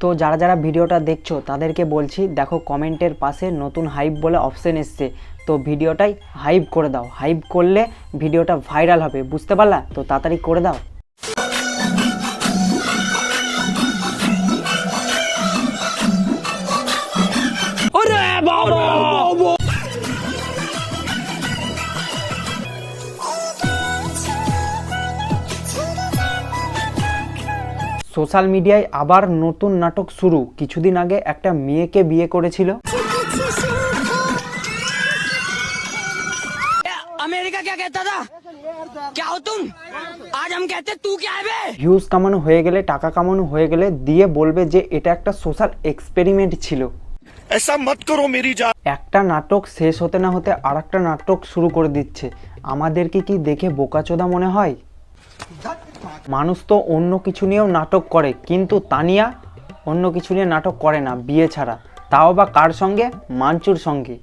তো যারা যারা ভিডিওটা দেখছ, তাদেরকে বলছি, দেখো কমেন্টের পাশে নতুন হাইপ বলে অপশন এসছে। তো ভিডিওটাই হাইপ করে দাও। হাইপ করলে ভিডিওটা ভাইরাল হবে, বুঝতে পারলা? তো তাড়াতাড়ি করে দাও। সোশ্যাল মিডিয়ায় আবার নতুন নাটক শুরু কিছুদিন আগে একটা মেয়েকে বিয়ে করেছিল अमेरिका क्या कहता था क्या हो तुम आज हम कहते तू क्या है बे ভিউজ কামানো হয়ে গেলে টাকা কামানো হয়ে গেলে দিয়ে বলবে যে এটা একটা সোশ্যাল এক্সপেরিমেন্ট ছিল ऐसा मत करो मेरी जान একটা নাটক শেষ হতে না হতে আর একটা নাটক শুরু করে দিচ্ছে আমাদেরকে কি দেখে বোকাচোদা মনে হয় মানুষ তো অন্য কিছু নিয়েও নাটক করে, কিন্তু তানিয়া অন্য কিছু নিয়ে নাটক করে না, বিয়ে ছাড়া। তাও বা কার সঙ্গে? মাঞ্চুর সঙ্গে।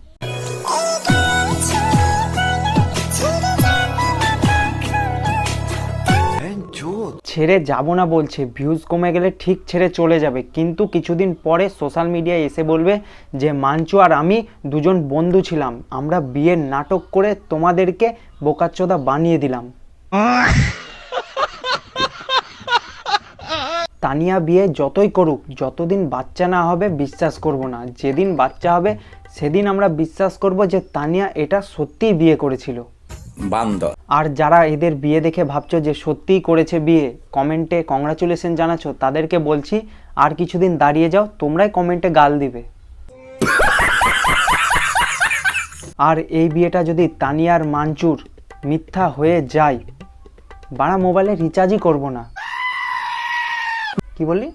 ছেড়ে যাব না বলছে ভিউজ কমে গেলে ঠিক ছেড়ে চলে যাবে। কিন্তু কিছুদিন পরে সোশ্যাল মিডিয়ায় এসে বলবে যে, মাঞ্চু আর আমি দুজন বন্ধু ছিলাম। আমরা বিয়ের নাটক করে তোমাদেরকে বোকাচ্চোদা বানিয়ে দিলাম। তানিয়া বিয়ে যতই করুক যতদিন বাচ্চা না হবে বিশ্বাস করব না। যেদিন বাচ্চা হবে সেদিন আমরা বিশ্বাস করব যে তানিয়া এটা সত্যিই বিয়ে করেছিল। বান্দর। আর যারা এদের বিয়ে দেখে ভাবছ যে সত্যিই করেছে বিয়ে কমেন্টে কংগ্রাচুলেশন জানাচ্ছ তাদেরকে বলছি আর কিছুদিন দাঁড়িয়ে যাও তোমরাই কমেন্টে গাল দিবে। আর এই বিয়েটা যদি তানিয়ার মাঞ্চুর মিথ্যা হয়ে যায় বাড়া মোবাইলে রিচার্জই করব না। কি বললি?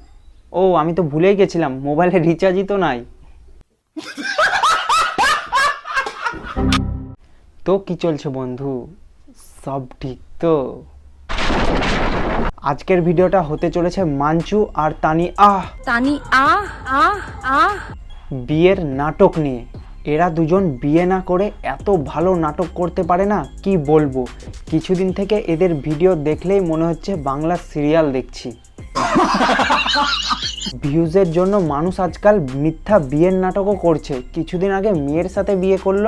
ও আমি তো ভুলেই গেছিলাম মোবাইলে রিচার্জই তো নাই। তো কি চলছে বন্ধু? সব ঠিক তো? আজকের ভিডিওটা হতে চলেছে মাঞ্চু আর তানি আহ। তানি আহ আহ আহ। বিয়ের নাটক নিয়ে। এরা দুজন বিয়ে না করে এত ভালো নাটক করতে পারে না কি বলব? কিছুদিন থেকে এদের ভিডিও দেখলেই মনে হচ্ছে বাংলা সিরিয়াল দেখছি। ভিউজের জন্য মানুষ আজকাল মিথ্যা বিয়ের নাটকও করছে। কিছুদিন আগে মেয়ের সাথে বিয়ে করল,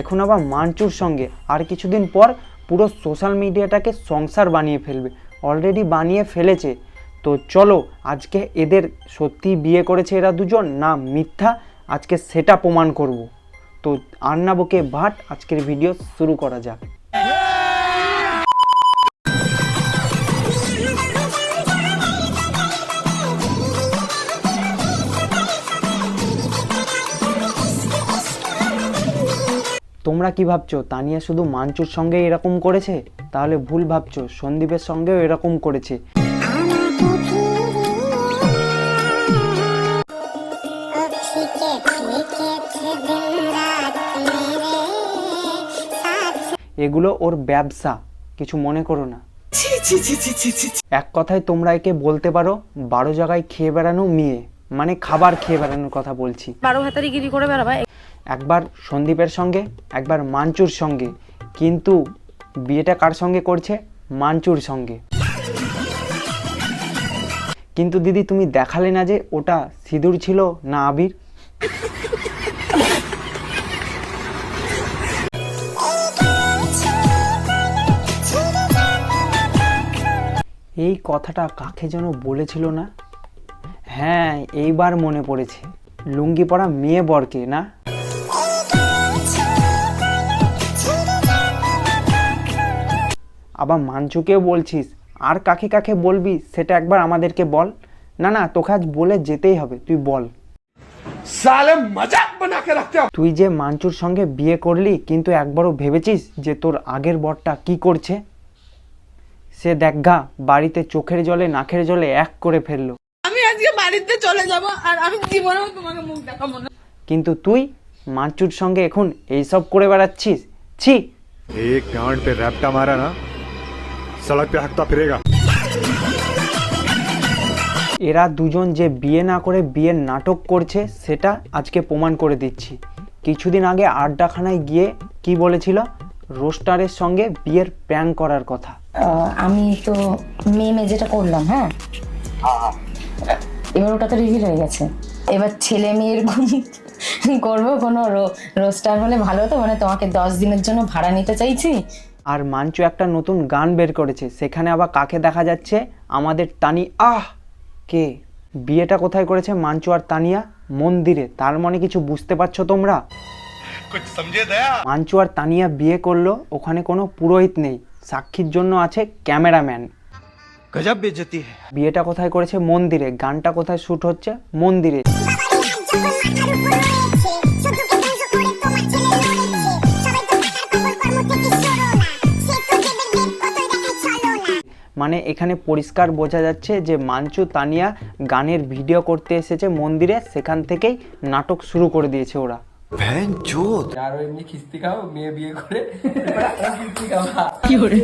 এখন আবার মাঞ্চুর সঙ্গে। আর কিছুদিন পর পুরো সোশ্যাল মিডিয়াটাকে সংসার বানিয়ে ফেলবে। অলরেডি বানিয়ে ফেলেছে। তো চলো, আজকে এদের সত্যি বিয়ে করেছে এরা দুজন, না মিথ্যা? আজকে সেটা প্রমাণ করব। তো আন্নাবকে ভাট, আজকের ভিডিও শুরু করা যাক। তোমরা কি ভাবছ? তানিয়া শুধু মাঞ্চুর সঙ্গে এরকম করেছে? তাহলে ভুল ভাবছ। সন্দীপের সঙ্গেও এরকম করেছে। এগুলো ওর ব্যবসা। কিছু মনে করো না। এক কথায় তোমরা একে বলতে পারো বারো জায়গায় খেয়ে বেড়ানো মেয়ে। মানে খাবার খেয়ে বেড়ানোর কথা বলছি। বারো হাতারি গিরি করে বেড়াবা একবার সন্দীপের সঙ্গে একবার মাঞ্চুর সঙ্গে। কিন্তু বিয়েটা কার সঙ্গে করছে? মাঞ্চুর সঙ্গে। কিন্তু দিদি তুমি দেখালে না যে ওটা সিঁদুর ছিল না আবির? এই কথাটা কাকে যেন বলেছিল না? হ্যাঁ এইবার মনে পড়েছে। লুঙ্গি পরা মেয়ে বরকে না? আবার মাঞ্চুকেও বলছিস আর কাকে কাকে বলবি সেটা একবার আমাদেরকে বল। না না তোকে আজ বলে যেতেই হবে তুই বল। তুই যে মাঞ্চুর সঙ্গে বিয়ে করলি কিন্তু একবারও ভেবেছিস যে তোর আগের বরটা কি করছে? সে দেখ গা বাড়িতে চোখের জলে নাকের জলে এক করে ফেলল। আজকে বাড়িতে চলে যাব আর আমি জীবনেও তোমাকে মুখ দেখাবো না। কিন্তু তুই মাচুর সঙ্গে এখন এইসব করে বেড়াচ্ছিস? ছি। পে র্যাপটা মারা না পে ফিরেগা এরা দুজন যে বিয়ে না করে বিয়ের নাটক করছে সেটা আজকে প্রমাণ করে দিচ্ছি। কিছুদিন আগে আড্ডাখানায় গিয়ে কি বলেছিল? রোস্টারের সঙ্গে বিয়ের প্যাং করার কথা। আমি তো মেয়ে মেয়ে যেটা করলাম হ্যাঁ।, হ্যাঁ, হ্যাঁ। এবার ওটা তো রিভিল হয়ে গেছে। এবার ছেলে মেয়ের করব কোনো রোস্টার হলে ভালো হতো মানে তোমাকে দশ দিনের জন্য ভাড়া নিতে চাইছি। আর মাঞ্চু একটা নতুন গান বের করেছে সেখানে আবার কাকে দেখা যাচ্ছে? আমাদের তানি আহ! কে? বিয়েটা কোথায় করেছে মাঞ্চু আর তানিয়া? মন্দিরে তার মানে কিছু বুঝতে পারছ তোমরা? মাঞ্চু আর তানিয়া বিয়ে করল ওখানে কোনো পুরোহিত নেই। সাক্ষীর জন্য আছে ক্যামেরাম্যান। গজব বেজতি বিয়েটা কোথায় করেছে? মন্দিরে। গানটা কোথায় শুট হচ্ছে? মন্দিরে। মানে এখানে পরিষ্কার বোঝা যাচ্ছে যে মাঞ্চু তানিয়া গানের ভিডিও করতে এসেছে মন্দিরে। সেখান থেকেই নাটক শুরু করে দিয়েছে ওরা। ভ্যান চোদ ওই এমনি খিস্তি খাও মেয়ে বিয়ে করে। কি করে?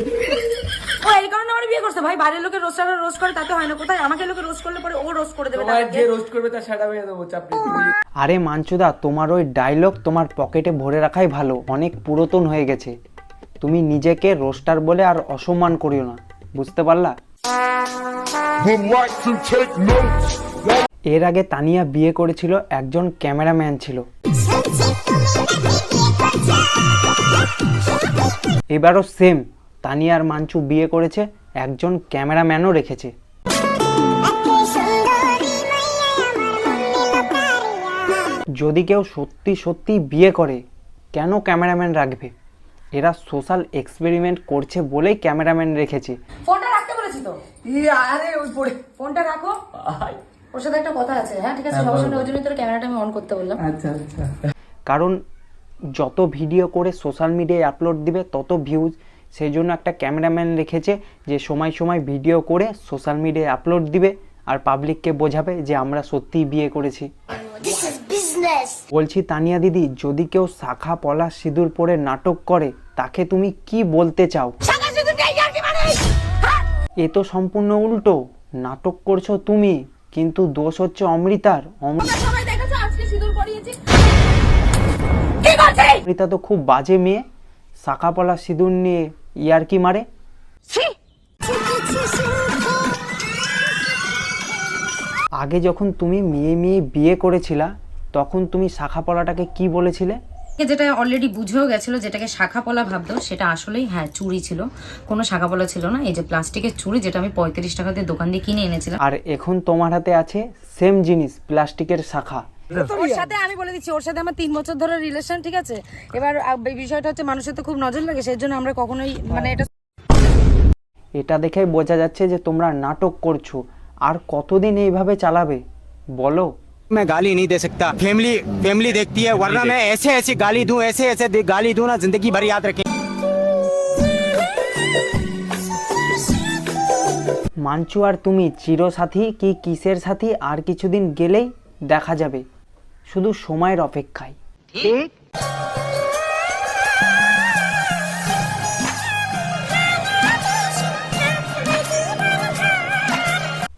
ও এই কারণে আমার বিয়ে করছে। ভাই বাইরের লোকে রোস্টাররা রোস্ট করে তাতে হয় না। কোথায়? আমাকে লোকে রোস্ট করলে পরে ও রোস্ট করে দেবে তাদেরকে। আরে মাঞ্চুদা তোমার ওই ডায়লগ তোমার পকেটে ভরে রাখাই ভালো। অনেক পুরাতন হয়ে গেছে। তুমি নিজেকে রোস্টার বলে আর অসম্মান করিও না। বুঝতে পারলা? এর আগে তানিয়া বিয়ে করেছিল একজন ক্যামেরাম্যান ছিল। এবারও সেম তানিয়া আর মাঞ্চু বিয়ে করেছে একজন ক্যামেরাম্যানও রেখেছে। যদি কেউ সত্যি সত্যি বিয়ে করে কেন ক্যামেরাম্যান রাখবে? এরা সোশ্যাল এক্সপেরিমেন্ট করছে বলেই ক্যামেরাম্যান রেখেছে। ফোনটা রাখতে বলেছি তো? আরে ওই পড়ে। ফোনটা রাখো। ওর সাথে একটা কথা আছে। হ্যাঁ ঠিক আছে সবার সামনে ওই জন্য তোর ক্যামেরাটা আমি অন করতে বললাম। আচ্ছা আচ্ছা। কারণ যত ভিডিও করে সোশ্যাল মিডিয়ায় আপলোড দিবে তত ভিউজ সেই জন্য একটা ক্যামেরাম্যান রেখেছে যে সময় সময় ভিডিও করে সোশ্যাল মিডিয়ায় আপলোড দিবে আর পাবলিককে বোঝাবে যে আমরা সত্যিই বিয়ে করেছি। বলছি তানিয়া দিদি যদি কেউ শাখা পলা সিঁদুর পরে নাটক করে তাকে তুমি কি বলতে চাও? এ তো সম্পূর্ণ উল্টো। নাটক করছ তুমি কিন্তু দোষ হচ্ছে অমৃতার। অমৃতা তো খুব বাজে মেয়ে। শাখা পলা সিঁদুর নিয়ে ইয়ারকি মারে? আগে যখন তুমি মেয়ে মেয়ে বিয়ে করেছিলা তখন তুমি শাখা পলাটাকে কি বলেছিলে? যেটা অলরেডি বুঝেও গেছিল যেটাকে শাখা পলা ভাবতো সেটা আসলেই হ্যাঁ চুড়ি ছিল। কোনো শাখা পলা ছিল না। এই যে প্লাস্টিকের চুড়ি যেটা আমি পঁয়ত্রিশ টাকা দিয়ে দোকান দিয়ে কিনে এনেছিলাম। আর এখন তোমার হাতে আছে সেম জিনিস প্লাস্টিকের শাখা। ওর সাথে আমি বলে দিচ্ছি ওর সাথে আমার তিন বছর ধরে রিলেশন ঠিক আছে এবার আহ, এই বিষয়টা হচ্ছে মানুষের তো খুব নজর লাগে সেই জন্য আমরা কখনোই মানে এটা এটা দেখেই বোঝা যাচ্ছে যে তোমরা নাটক করছো আর কতদিন এইভাবে চালাবে বলো मैं गाली नहीं दे सकता फैमिली फैमिली देखती है वरना मैं ऐसे ऐसे गाली दूं ऐसे ऐसे दे- गाली दूं ना जिंदगी भर याद रखें মাঞ্চু আর তুমি চিরসাথী কি কিসের সাথী আর কিছুদিন গেলেই দেখা যাবে শুধু সময়ের অপেক্ষায়।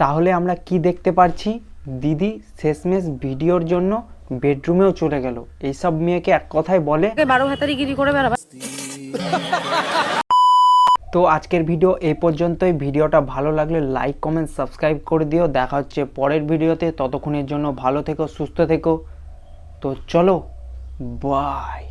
তাহলে আমরা কি দেখতে পারছি? দিদি শেষমেশ ভিডিওর জন্য বেডরুমেও চলে গেল। এইসব মেয়েকে এক কথায় বলে বারো হাতারি গিরি করে বেড়াবা। তো আজকের ভিডিও এই পর্যন্তই। ভিডিওটা ভালো লাগলে লাইক কমেন্ট সাবস্ক্রাইব করে দিও। দেখা হচ্ছে পরের ভিডিওতে। ততক্ষণের জন্য ভালো থেকো সুস্থ থেকো। তো চলো বাই